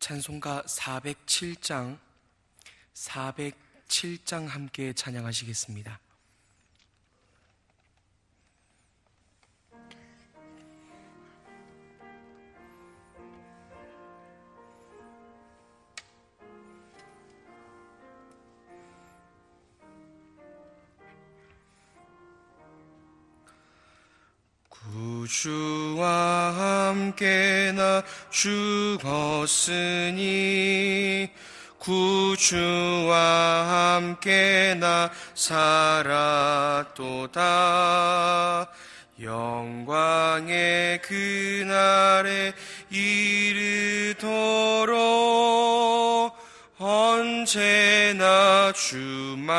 찬송가 407장 407장 함께 찬양하시겠습니다. 주와 함께 나 죽었으니 구주와 함께 나 살았도다. 영광의 그날에 이르도록 언제나 주만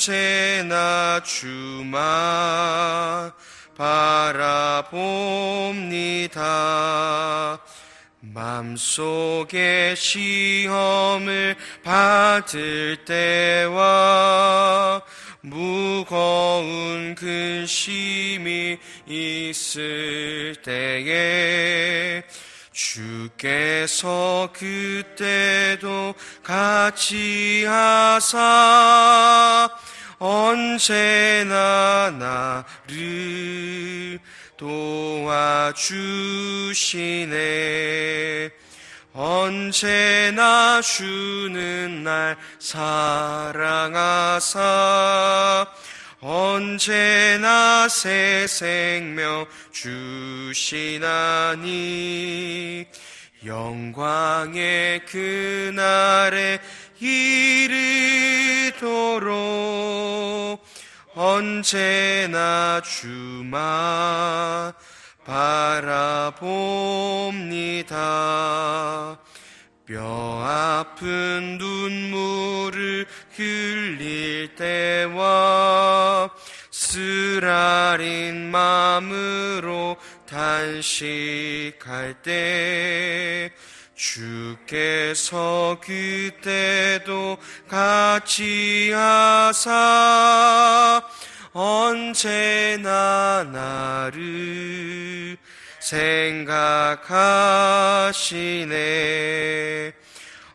언제나 주만 바라봅니다. 맘속에 시험을 받을 때와 무거운 근심이 있을 때에 주께서 그때도 같이 하사 언제나 나를 도와주시네. 언제나 주는 날 사랑하사 언제나 새 생명 주시나니 영광의 그날에 이르도록 언제나 주만 바라봅니다. 뼈 아픈 눈물을 흘릴 때와 쓰라린 마음으로 단식할 때 주께서 그때도 같이 하사 언제나 나를 생각하시네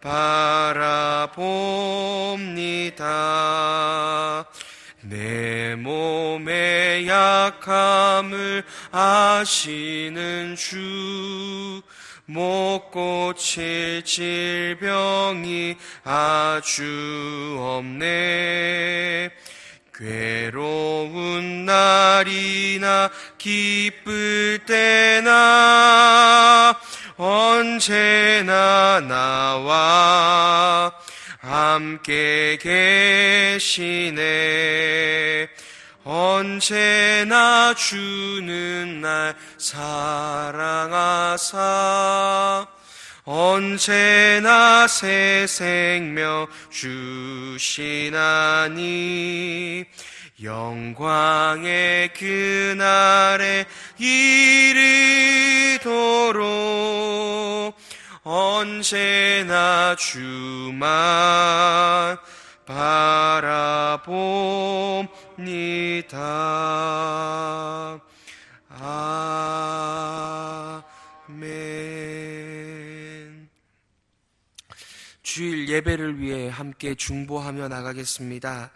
바라봅니다. 내 몸의 약함을 아시는 주, 못 고칠 질병이 아주 없네. 괴로운 날이나 기쁠 때나 언제나 나와 함께 계시네. 언제나 주는 날 사랑하사 언제나 새 생명 주시나니 영광의 그날에 이르도록 언제나 주만 바라봅니다. 아멘. 주일 예배를 위해 함께 중보하며 나가겠습니다.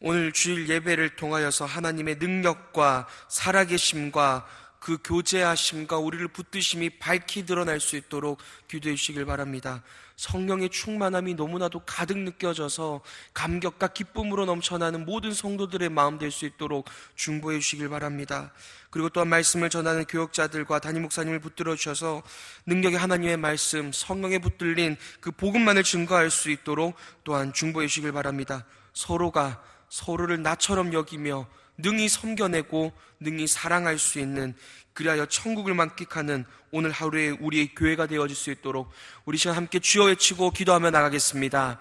오늘 주일 예배를 통하여서 하나님의 능력과 살아계심과 그 교제하심과 우리를 붙드심이 밝히 드러날 수 있도록 기도해 주시길 바랍니다. 성령의 충만함이 너무나도 가득 느껴져서 감격과 기쁨으로 넘쳐나는 모든 성도들의 마음 될 수 있도록 중보해 주시길 바랍니다. 그리고 또한 말씀을 전하는 교역자들과 담임 목사님을 붙들어 주셔서 능력의 하나님의 말씀, 성령에 붙들린 그 복음만을 증거할 수 있도록 또한 중보해 주시길 바랍니다. 서로가 서로를 나처럼 여기며 능히 섬겨내고 능히 사랑할 수 있는 그리하여 천국을 만끽하는 오늘 하루에 우리의 교회가 되어질 수 있도록 우리 시간 함께 주여 외치고 기도하며 나가겠습니다.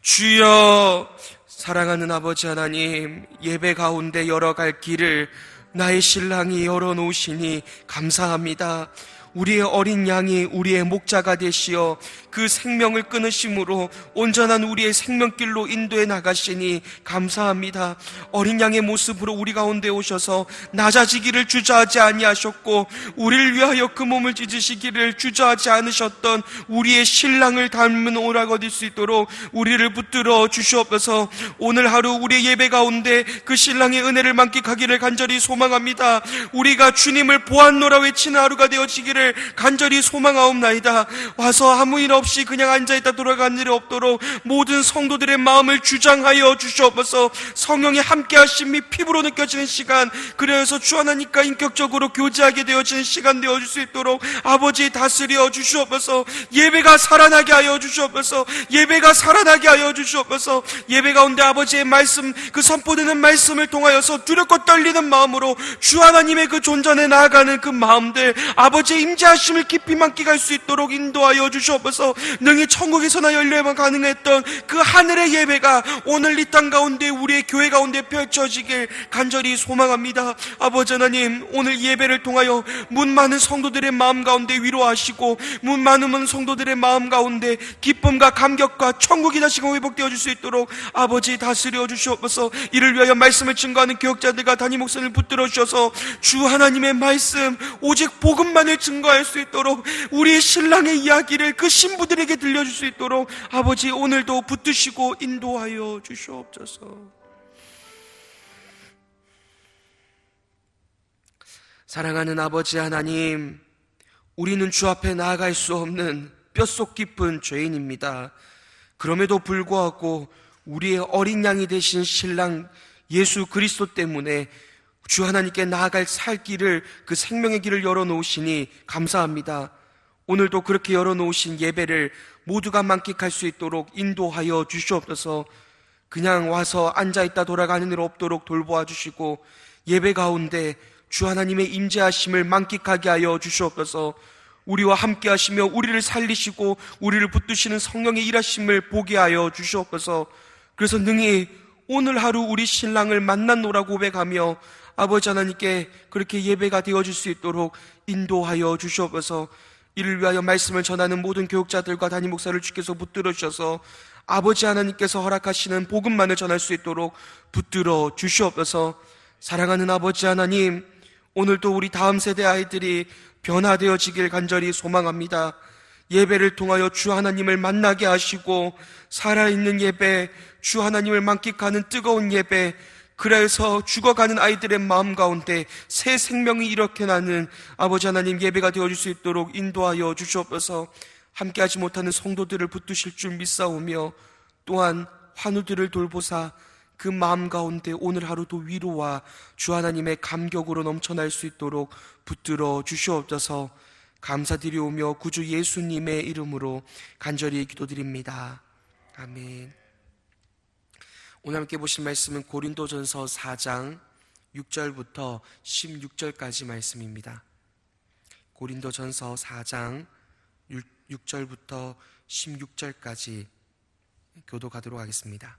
주여 사랑하는 아버지 하나님 예배 가운데 열어갈 길을 나의 신랑이 열어 놓으시니 감사합니다. 우리의 어린 양이 우리의 목자가 되시어 그 생명을 끊으심으로 온전한 우리의 생명길로 인도해 나가시니 감사합니다. 어린 양의 모습으로 우리 가운데 오셔서 낮아지기를 주저하지 아니하셨고 우리를 위하여 그 몸을 찢으시기를 주저하지 않으셨던 우리의 신랑을 닮은 오라가 될수 있도록 우리를 붙들어 주시옵소서 오늘 하루 우리의 예배 가운데 그 신랑의 은혜를 만끽하기를 간절히 소망합니다. 우리가 주님을 보았노라 외치는 하루가 되어지기를 간절히 소망하옵나이다. 와서 아무 일 없이 그냥 앉아있다 돌아간 일이 없도록 모든 성도들의 마음을 주장하여 주시옵소서. 성령이 함께 하심이 피부로 느껴지는 시간 그래서 주 하나님과 인격적으로 교제하게 되어지는 시간 되어줄 수 있도록 아버지 다스려 주시옵소서. 예배가 살아나게 하여 주시옵소서. 예배가 살아나게 하여 주시옵소서. 예배 가운데 아버지의 말씀 그 선포되는 말씀을 통하여서 두렵고 떨리는 마음으로 주 하나님의 그 존전에 나아가는 그 마음들 아버지의 임재하심을 깊이 만끽할 수 있도록 인도하여 주시옵소서. 능히 천국에서나 열려야만 가능했던 그 하늘의 예배가 오늘 이 땅 가운데 우리의 교회 가운데 펼쳐지길 간절히 소망합니다. 아버지 하나님 오늘 예배를 통하여 문 많은 성도들의 마음 가운데 위로하시고 문 많은 성도들의 마음 가운데 기쁨과 감격과 천국이 다시금 회복되어 줄 수 있도록 아버지 다스려 주시옵소서. 이를 위하여 말씀을 증거하는 교역자들과 담임 목사를 붙들어 주셔서 주 하나님의 말씀 오직 복음만을 증거 할 수 있도록 우리의 신랑의 이야기를 그 신부들에게 들려줄 수 있도록 아버지 오늘도 붙드시고 인도하여 주시옵소서. 사랑하는 아버지 하나님, 우리는 주 앞에 나아갈 수 없는 뼛속 깊은 죄인입니다. 그럼에도 불구하고 우리의 어린 양이 되신 신랑 예수 그리스도 때문에 주 하나님께 나아갈 살 길을 그 생명의 길을 열어 놓으시니 감사합니다. 오늘도 그렇게 열어 놓으신 예배를 모두가 만끽할 수 있도록 인도하여 주시옵소서. 그냥 와서 앉아 있다 돌아가는 일 없도록 돌보아 주시고 예배 가운데 주 하나님의 임재하심을 만끽하게 하여 주시옵소서. 우리와 함께 하시며 우리를 살리시고 우리를 붙드시는 성령의 일하심을 보게 하여 주시옵소서. 그래서 능히 오늘 하루 우리 신랑을 만났노라 고백하며 아버지 하나님께 그렇게 예배가 되어질 수 있도록 인도하여 주시옵소서 이를 위하여 말씀을 전하는 모든 교육자들과 담임 목사를 주께서 붙들어 주셔서 아버지 하나님께서 허락하시는 복음만을 전할 수 있도록 붙들어 주시옵소서 사랑하는 아버지 하나님 오늘도 우리 다음 세대 아이들이 변화되어지길 간절히 소망합니다. 예배를 통하여 주 하나님을 만나게 하시고 살아있는 예배, 주 하나님을 만끽하는 뜨거운 예배, 그래서 죽어가는 아이들의 마음 가운데 새 생명이 이렇게 나는 아버지 하나님 예배가 되어줄 수 있도록 인도하여 주시옵소서 함께하지 못하는 성도들을 붙드실 줄 믿사오며 또한 환우들을 돌보사 그 마음 가운데 오늘 하루도 위로와 주 하나님의 감격으로 넘쳐날 수 있도록 붙들어 주시옵소서 감사드리오며 구주 예수님의 이름으로 간절히 기도드립니다. 아멘. 오늘 함께 보실 말씀은 고린도전서 4장 6절부터 16절까지 말씀입니다. 고린도전서 4장 6 절부터 16절까지 교도 가도록 하겠습니다.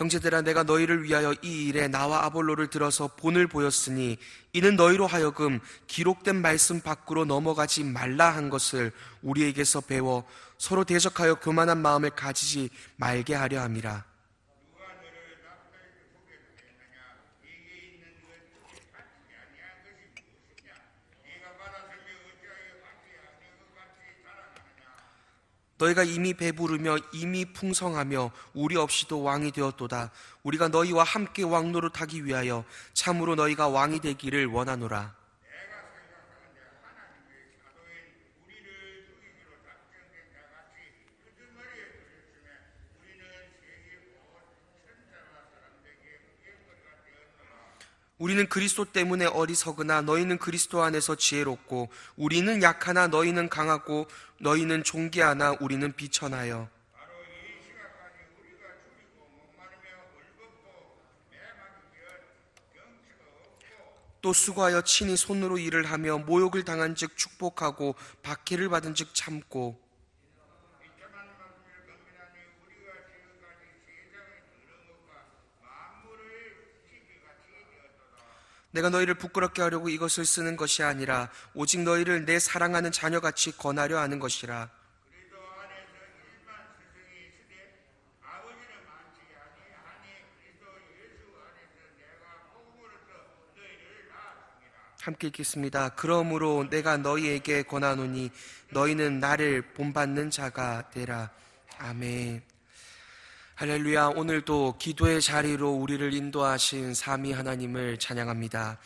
형제들아 내가 너희를 위하여 이 일에 나와 아볼로를 들어서 본을 보였으니 이는 너희로 하여금 기록된 말씀 밖으로 넘어가지 말라 한 것을 우리에게서 배워 서로 대적하여 교만한 마음을 가지지 말게 하려 함이라 너희가 이미 배부르며 이미 풍성하며 우리 없이도 왕이 되었도다. 우리가 너희와 함께 왕노릇하기 위하여 참으로 너희가 왕이 되기를 원하노라. 우리는 그리스도 때문에 어리석으나 너희는 그리스도 안에서 지혜롭고 우리는 약하나 너희는 강하고 너희는 존귀하나 우리는 비천하여. 또 수고하여 친히 손으로 일을 하며 모욕을 당한 즉 축복하고 박해를 받은 즉 참고 비참한 말씀을 건면하니 우리가 지금까지 세상의 더러운 것과 만물을 시기같이 되었도다 내가 너희를 부끄럽게 하려고 이것을 쓰는 것이 아니라 오직 너희를 내 사랑하는 자녀같이 권하려 하는 것이라 함께 읽겠습니다. 그러므로 내가 너희에게 권하노니 너희는 나를 본받는 자가 되라. 아멘. 할렐루야. 오늘도 기도의 자리로 우리를 인도하신 삼위 하나님을 찬양합니다.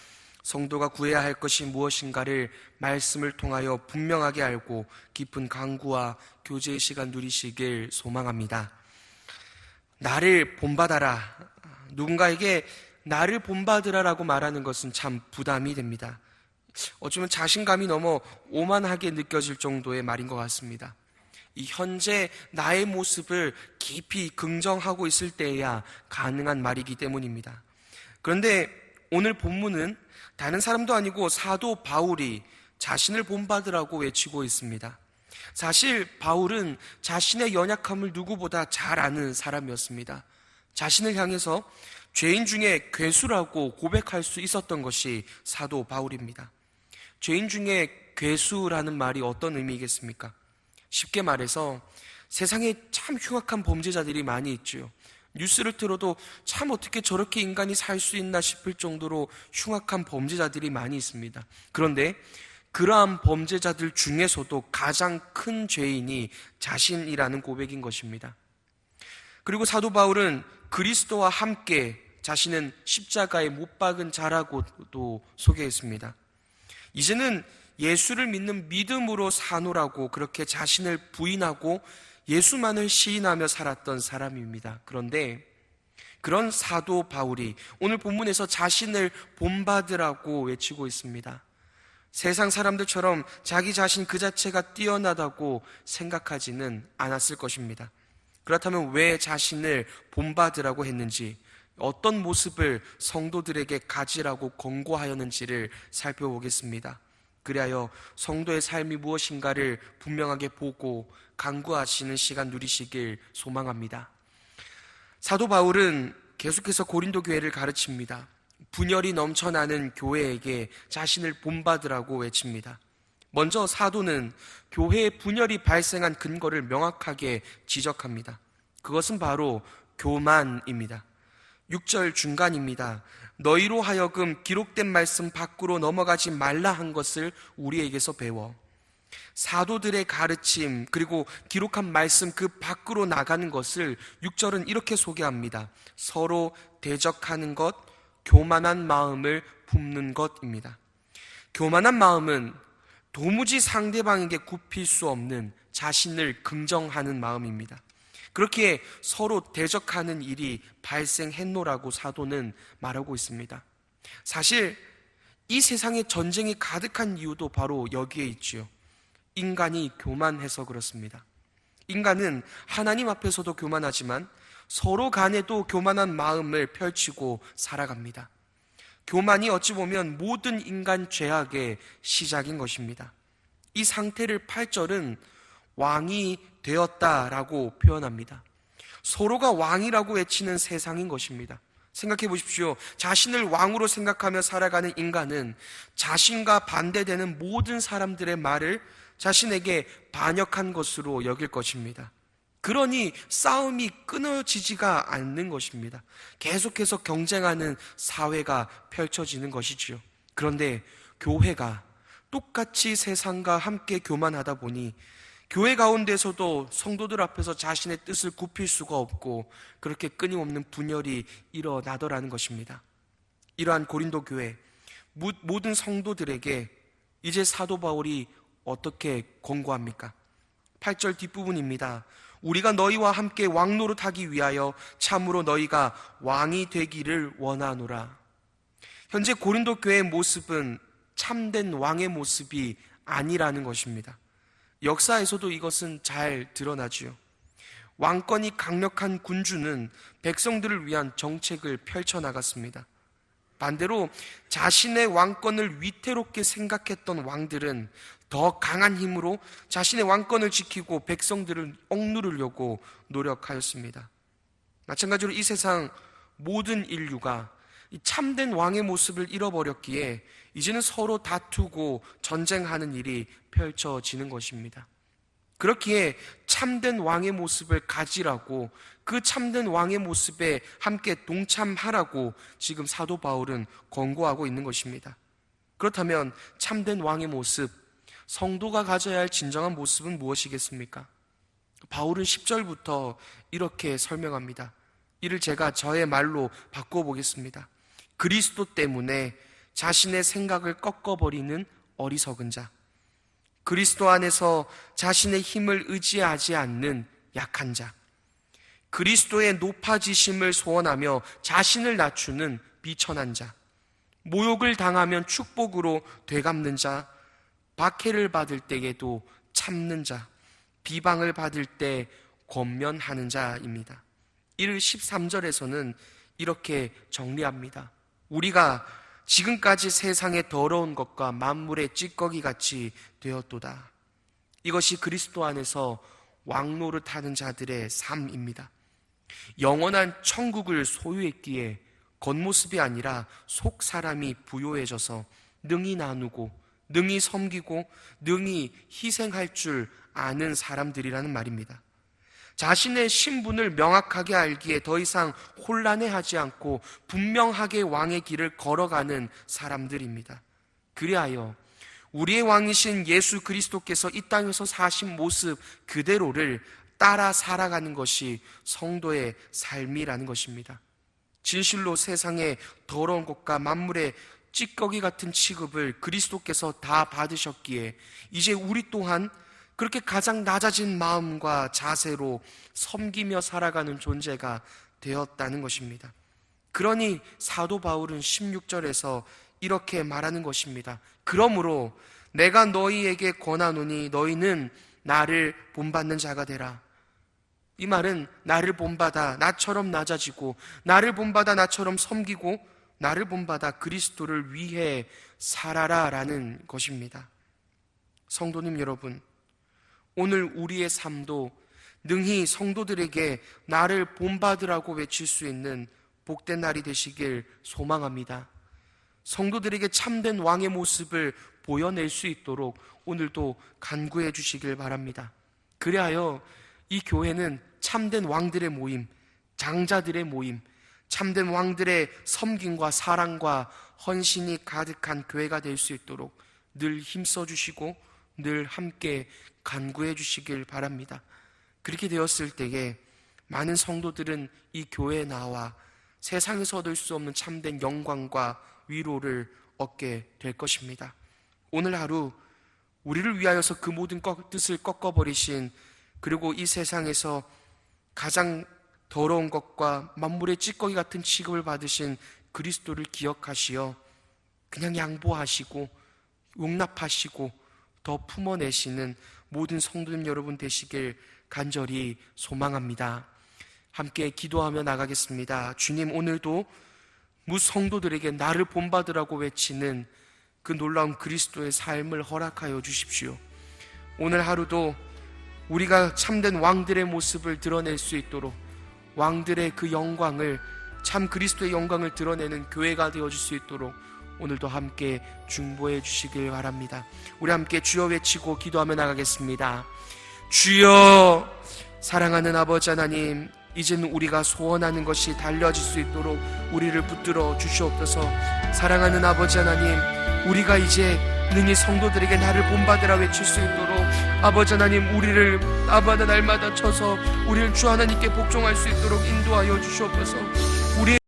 성도가 구해야 할 것이 무엇인가를 말씀을 통하여 분명하게 알고 깊은 강구와 교제의 시간 누리시길 소망합니다. 나를 본받아라. 누군가에게 나를 본받으라라고 말하는 것은 참 부담이 됩니다. 어쩌면 자신감이 넘어 오만하게 느껴질 정도의 말인 것 같습니다. 이 현재 나의 모습을 깊이 긍정하고 있을 때에야 가능한 말이기 때문입니다. 그런데 오늘 본문은 다른 사람도 아니고 사도 바울이 자신을 본받으라고 외치고 있습니다. 사실 바울은 자신의 연약함을 누구보다 잘 아는 사람이었습니다. 자신을 향해서 죄인 중에 괴수라고 고백할 수 있었던 것이 사도 바울입니다. 죄인 중에 괴수라는 말이 어떤 의미겠습니까? 쉽게 말해서 세상에 참 흉악한 범죄자들이 많이 있죠. 뉴스를 들어도 참 어떻게 저렇게 인간이 살 수 있나 싶을 정도로 흉악한 범죄자들이 많이 있습니다. 그런데 그러한 범죄자들 중에서도 가장 큰 죄인이 자신이라는 고백인 것입니다. 그리고 사도 바울은 그리스도와 함께 자신은 십자가에 못 박은 자라고도 소개했습니다. 이제는 예수를 믿는 믿음으로 사노라고 그렇게 자신을 부인하고 예수만을 시인하며 살았던 사람입니다. 그런데 그런 사도 바울이 오늘 본문에서 자신을 본받으라고 외치고 있습니다. 세상 사람들처럼 자기 자신 그 자체가 뛰어나다고 생각하지는 않았을 것입니다. 그렇다면 왜 자신을 본받으라고 했는지, 어떤 모습을 성도들에게 가지라고 권고하였는지를 살펴보겠습니다. 그리하여 성도의 삶이 무엇인가를 분명하게 보고 강구하시는 시간 누리시길 소망합니다. 사도 바울은 계속해서 고린도 교회를 가르칩니다. 분열이 넘쳐나는 교회에게 자신을 본받으라고 외칩니다. 먼저 사도는 교회의 분열이 발생한 근거를 명확하게 지적합니다. 그것은 바로 교만입니다. 6절 중간입니다. 너희로 하여금 기록된 말씀 밖으로 넘어가지 말라 한 것을 우리에게서 배워. 사도들의 가르침, 그리고 기록한 말씀 그 밖으로 나가는 것을 6절은 이렇게 소개합니다. 서로 대적하는 것, 교만한 마음을 품는 것입니다. 교만한 마음은 도무지 상대방에게 굽힐 수 없는 자신을 긍정하는 마음입니다. 그렇게 서로 대적하는 일이 발생했노라고 사도는 말하고 있습니다. 사실 이 세상에 전쟁이 가득한 이유도 바로 여기에 있지요. 인간이 교만해서 그렇습니다. 인간은 하나님 앞에서도 교만하지만 서로 간에도 교만한 마음을 펼치고 살아갑니다. 교만이 어찌 보면 모든 인간 죄악의 시작인 것입니다. 이 상태를 8절은 왕이 되었다라고 표현합니다. 서로가 왕이라고 외치는 세상인 것입니다. 생각해 보십시오. 자신을 왕으로 생각하며 살아가는 인간은 자신과 반대되는 모든 사람들의 말을 자신에게 반역한 것으로 여길 것입니다. 그러니 싸움이 끊어지지가 않는 것입니다. 계속해서 경쟁하는 사회가 펼쳐지는 것이지요. 그런데 교회가 똑같이 세상과 함께 교만하다 보니 교회 가운데서도 성도들 앞에서 자신의 뜻을 굽힐 수가 없고 그렇게 끊임없는 분열이 일어나더라는 것입니다. 이러한 고린도 교회 모든 성도들에게 이제 사도 바울이 어떻게 권고합니까? 8절 뒷부분입니다. 우리가 너희와 함께 왕노릇하기 위하여 참으로 너희가 왕이 되기를 원하노라. 현재 고린도 교회의 모습은 참된 왕의 모습이 아니라는 것입니다. 역사에서도 이것은 잘 드러나지요. 왕권이 강력한 군주는 백성들을 위한 정책을 펼쳐나갔습니다. 반대로 자신의 왕권을 위태롭게 생각했던 왕들은 더 강한 힘으로 자신의 왕권을 지키고 백성들을 억누르려고 노력하였습니다. 마찬가지로 이 세상 모든 인류가 이 참된 왕의 모습을 잃어버렸기에 이제는 서로 다투고 전쟁하는 일이 펼쳐지는 것입니다. 그렇기에 참된 왕의 모습을 가지라고 그 참된 왕의 모습에 함께 동참하라고 지금 사도 바울은 권고하고 있는 것입니다. 그렇다면 참된 왕의 모습, 성도가 가져야 할 진정한 모습은 무엇이겠습니까? 바울은 10절부터 이렇게 설명합니다. 이를 제가 저의 말로 바꿔보겠습니다. 그리스도 때문에 자신의 생각을 꺾어버리는 어리석은 자. 그리스도 안에서 자신의 힘을 의지하지 않는 약한 자. 그리스도의 높아지심을 소원하며 자신을 낮추는 비천한 자. 모욕을 당하면 축복으로 되갚는 자. 박해를 받을 때에도 참는 자. 비방을 받을 때 권면하는 자입니다. 이를 13절에서는 이렇게 정리합니다. 우리가 지금까지 세상의 더러운 것과 만물의 찌꺼기 같이 되었도다. 이것이 그리스도 안에서 왕노릇하는 자들의 삶입니다. 영원한 천국을 소유했기에 겉모습이 아니라 속 사람이 부요해져서 능히 나누고 능히 섬기고 능히 희생할 줄 아는 사람들이라는 말입니다. 자신의 신분을 명확하게 알기에 더 이상 혼란해하지 않고 분명하게 왕의 길을 걸어가는 사람들입니다. 그리하여 우리의 왕이신 예수 그리스도께서 이 땅에서 사신 모습 그대로를 따라 살아가는 것이 성도의 삶이라는 것입니다. 진실로 세상의 더러운 것과 만물의 찌꺼기 같은 취급을 그리스도께서 다 받으셨기에 이제 우리 또한 그렇게 가장 낮아진 마음과 자세로 섬기며 살아가는 존재가 되었다는 것입니다. 그러니 사도 바울은 16절에서 이렇게 말하는 것입니다. 그러므로 내가 너희에게 권하노니 너희는 나를 본받는 자가 되라. 이 말은 나를 본받아 나처럼 낮아지고 나를 본받아 나처럼 섬기고 나를 본받아 그리스도를 위해 살아라 라는 것입니다. 성도님 여러분, 오늘 우리의 삶도 능히 성도들에게 나를 본받으라고 외칠 수 있는 복된 날이 되시길 소망합니다. 성도들에게 참된 왕의 모습을 보여낼 수 있도록 오늘도 간구해 주시길 바랍니다. 그리하여 이 교회는 참된 왕들의 모임, 장자들의 모임, 참된 왕들의 섬김과 사랑과 헌신이 가득한 교회가 될 수 있도록 늘 힘써 주시고 늘 함께 간구해 주시길 바랍니다. 그렇게 되었을 때에 많은 성도들은 이 교회에 나와 세상에서 얻을 수 없는 참된 영광과 위로를 얻게 될 것입니다. 오늘 하루 우리를 위하여서 그 모든 꺾- 뜻을 꺾어버리신 그리고 이 세상에서 가장 더러운 것과 만물의 찌꺼기 같은 취급을 받으신 그리스도를 기억하시어 그냥 양보하시고 용납하시고 더 품어내시는 모든 성도님 여러분 되시길 간절히 소망합니다. 함께 기도하며 나가겠습니다. 주님 오늘도 무성도들에게 나를 본받으라고 외치는 그 놀라운 그리스도의 삶을 허락하여 주십시오. 오늘 하루도 우리가 참된 왕들의 모습을 드러낼 수 있도록 왕들의 그 영광을 참 그리스도의 영광을 드러내는 교회가 되어줄 수 있도록 오늘도 함께 중보해 주시길 바랍니다. 우리 함께 주여 외치고 기도하며 나가겠습니다. 주여 사랑하는 아버지 하나님 이제는 우리가 소원하는 것이 달려질 수 있도록 우리를 붙들어 주시옵소서 사랑하는 아버지 하나님 우리가 이제 능히 성도들에게 나를 본받으라 외칠 수 있도록 아버지 하나님 우리를 아바다 날마다 쳐서 우리를 주 하나님께 복종할 수 있도록 인도하여 주시옵소서 우리